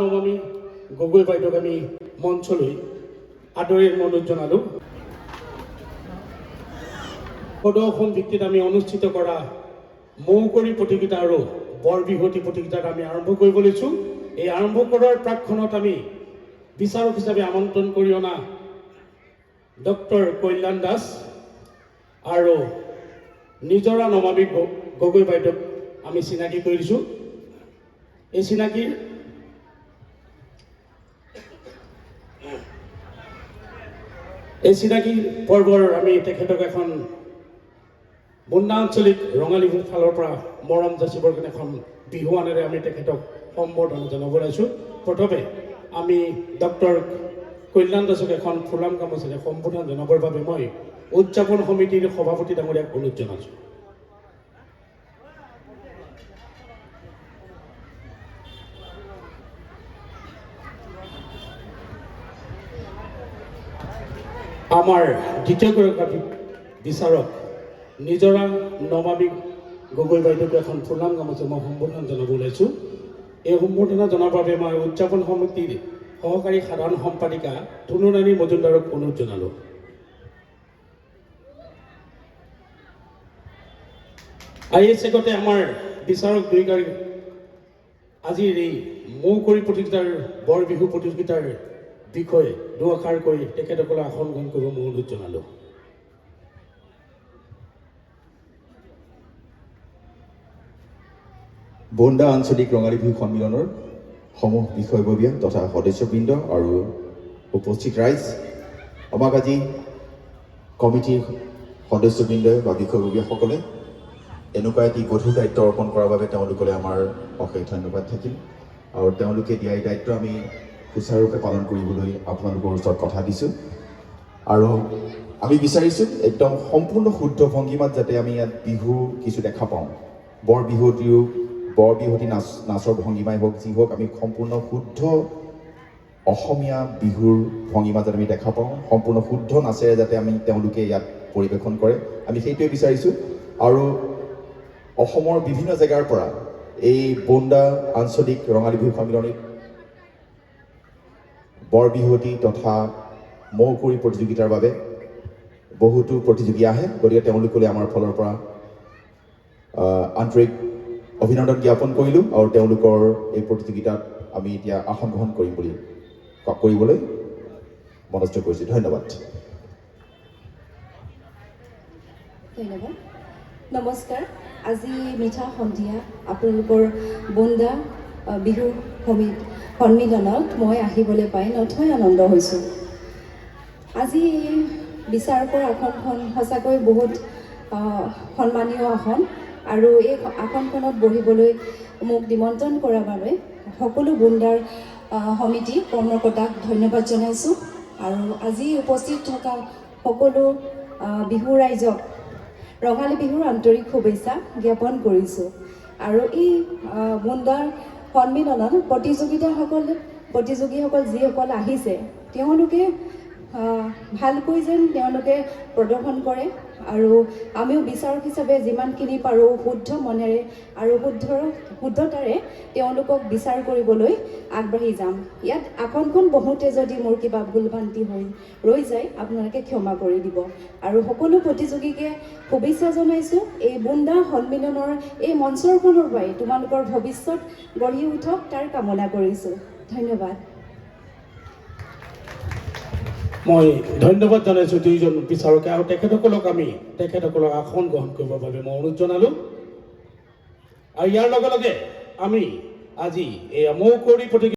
নৱমী গগৈ বাইদেউক আমি মঞ্চলৈ আদৰণি মনোজ জনালোঁ। প্ৰদৰ্শন ভিত্তিত আমি অনুষ্ঠিত কৰা মৌকৰী প্ৰতিযোগিতা আৰু বৰ বিহুৱতী প্ৰতিযোগিতাত আমি আৰম্ভ কৰিব লৈছোঁ। এই আৰম্ভ কৰাৰ প্ৰাকখনত আমি বিচাৰক হিচাপে আমন্ত্ৰণ কৰি অনা ডক্টৰ কল্যাণ দাস আৰু নিজৰা নমামী গগৈ বাইদেউক আমি চিনাকি কৰি দিছোঁ। এই চিনাকিৰ এই চিনাকি পৰ্বৰ আমি তেখেতক এখন বন্দা আঞ্চলিক ৰঙালী ফালৰ পৰা মৰম যাচিবৰ কাৰণে এখন বিহুৱানেৰে আমি তেখেতক সম্বৰ্ধনা জনাব ওলাইছোঁ। প্ৰথমে আমি ডক্টৰ কল্যাণ দাসক এখন ফুলাম গামোচাৰে সম্বোধন জনাবৰ বাবে মই উদযাপন সমিতিৰ সভাপতি ডাঙৰীয়াক অনুৰোধ জনাইছোঁ। আমাৰ দ্বিতীয়গৰাকী বিচাৰক নিজৰা নমামী গগৈ বাইদেউক এখন ফুলাম গামোচা মই সম্বোধন জনাব ওলাইছোঁ। এই সম্বোধনা জনাৰ বাবে মই উদযাপন সমিতিৰ সহকাৰী সাধাৰণ সম্পাদিকা ধুনুৰাণী মজুমদাৰক অনুৰোধ জনালোঁ। আৰু এই চেগতে আমাৰ বিচাৰক দুইগৰাকী আজিৰ এই মৌকৰী প্ৰতিযোগিতাৰ বৰ বিহু প্ৰতিযোগিতাৰ বিষয়ে দুআষাৰ কৈ তেখেতসকলে আসন গ্ৰহণ কৰিব মই অনুৰোধ জনালোঁ। বন্দা আঞ্চলিক ৰঙালী বিহু সন্মিলনৰ সমূহ বিষয়ববীয়া তথা সদস্যবৃন্দ আৰু উপস্থিত ৰাইজ, আমাক আজি কমিটিৰ সদস্যবৃন্দই বা বিষয়ববীয়াসকলে এনেকুৱা এটি গধুৰ দায়িত্ব অৰ্পণ কৰাৰ বাবে তেওঁলোকলৈ আমাৰ অশেষ ধন্যবাদ থাকিল। আৰু তেওঁলোকে দিয়া এই দায়িত্ব আমি সুচাৰুৰূপে পালন কৰিবলৈ আপোনালোকৰ ওচৰত কথা দিছোঁ। আৰু আমি বিচাৰিছোঁ একদম সম্পূৰ্ণ শুদ্ধ ভংগীমাত যাতে আমি ইয়াত বিহু কিছু দেখা পাওঁ। বৰ বিহুৱতীও বৰ বিহুৱতী নাচ নাচৰ ভংগীমাই হওক যি হওক আমি সম্পূৰ্ণ শুদ্ধ অসমীয়া বিহুৰ ভংগীমা যাতে আমি দেখা পাওঁ সম্পূৰ্ণ শুদ্ধ নাচেৰে যাতে আমি তেওঁলোকে ইয়াত পৰিৱেশন কৰে আমি সেইটোৱে বিচাৰিছোঁ। আৰু অসমৰ বিভিন্ন জেগাৰ পৰা এই বন্দা আঞ্চলিক ৰঙালী বিহু সন্মিলনীত বৰ বিহুৱতী তথা মৌকুৰি প্ৰতিযোগিতাৰ বাবে বহুতো প্ৰতিযোগী আহে গতিকে তেওঁলোকলৈ আমাৰ ফালৰ পৰা আন্তৰিক অভিনন্দন জ্ঞাপন কৰিলোঁ আৰু তেওঁলোকৰ এই প্ৰতিযোগিতাত আমি এতিয়া আসন গ্ৰহণ কৰিম বুলি কৰিবলৈ মনস্থ কৰিছোঁ। ধন্যবাদ। ধন্যবাদ। নমস্কাৰ। আজি মিঠা সন্ধিয়া। আপোনালোকৰ বন্দা বিহু সমি সন্মিলনত মই আহিবলৈ পাই নথৈ আনন্দ হৈছোঁ। আজি এই বিচাৰকৰ আসনখন সঁচাকৈ বহুত সন্মানীয় আসন আৰু এই আসনখনত বহিবলৈ মোক নিমন্ত্ৰণ কৰাৰ বাবে সকলো আ, সমিতি কৰ্মকৰ্তাক ধন্যবাদ জনাইছোঁ আৰু আজি উপস্থিত থকা সকলো বিহু ৰাইজক ৰঙালী বিহুৰ আন্তৰিক শুভেচ্ছা জ্ঞাপন কৰিছোঁ। আৰু এই বুন্দাৰ সন্মিলনত প্ৰতিযোগিতাসকল প্ৰতিযোগীসকল যিসকল আহিছে তেওঁলোকে ভালকৈ যেন তেওঁলোকে প্ৰদৰ্শন কৰে আৰু আমিও বিচাৰক হিচাপে যিমানখিনি পাৰোঁ শুদ্ধ মনেৰে আৰু শুদ্ধ শুদ্ধতাৰে তেওঁলোকক বিচাৰ কৰিবলৈ আগবাঢ়ি যাম। ইয়াত আসনখন বহোঁতে যদি মোৰ কিবা ভুল ভ্ৰান্তি হৈ ৰৈ যায় আপোনালোকে ক্ষমা কৰি দিব। আৰু সকলো প্ৰতিযোগীকে শুভেচ্ছা জনাইছোঁ। এই বুন্দা সন্মিলনৰ এই মঞ্চৰখনৰ পৰাই তোমালোকৰ ভৱিষ্যত গঢ়ি উঠক তাৰ কামনা কৰিছোঁ। ধন্যবাদ। মই ধন্যবাদ জনাইছোঁ দুইজন বিচাৰকে আৰু তেখেতসকলক আমি, তেখেতসকলক আসন গ্ৰহণ কৰিবৰ বাবে মই অনুৰোধ জনালোঁ। আৰু ইয়াৰ লগে লগে আমি আজি এই মৌকুৰি প্ৰতিযোগিতা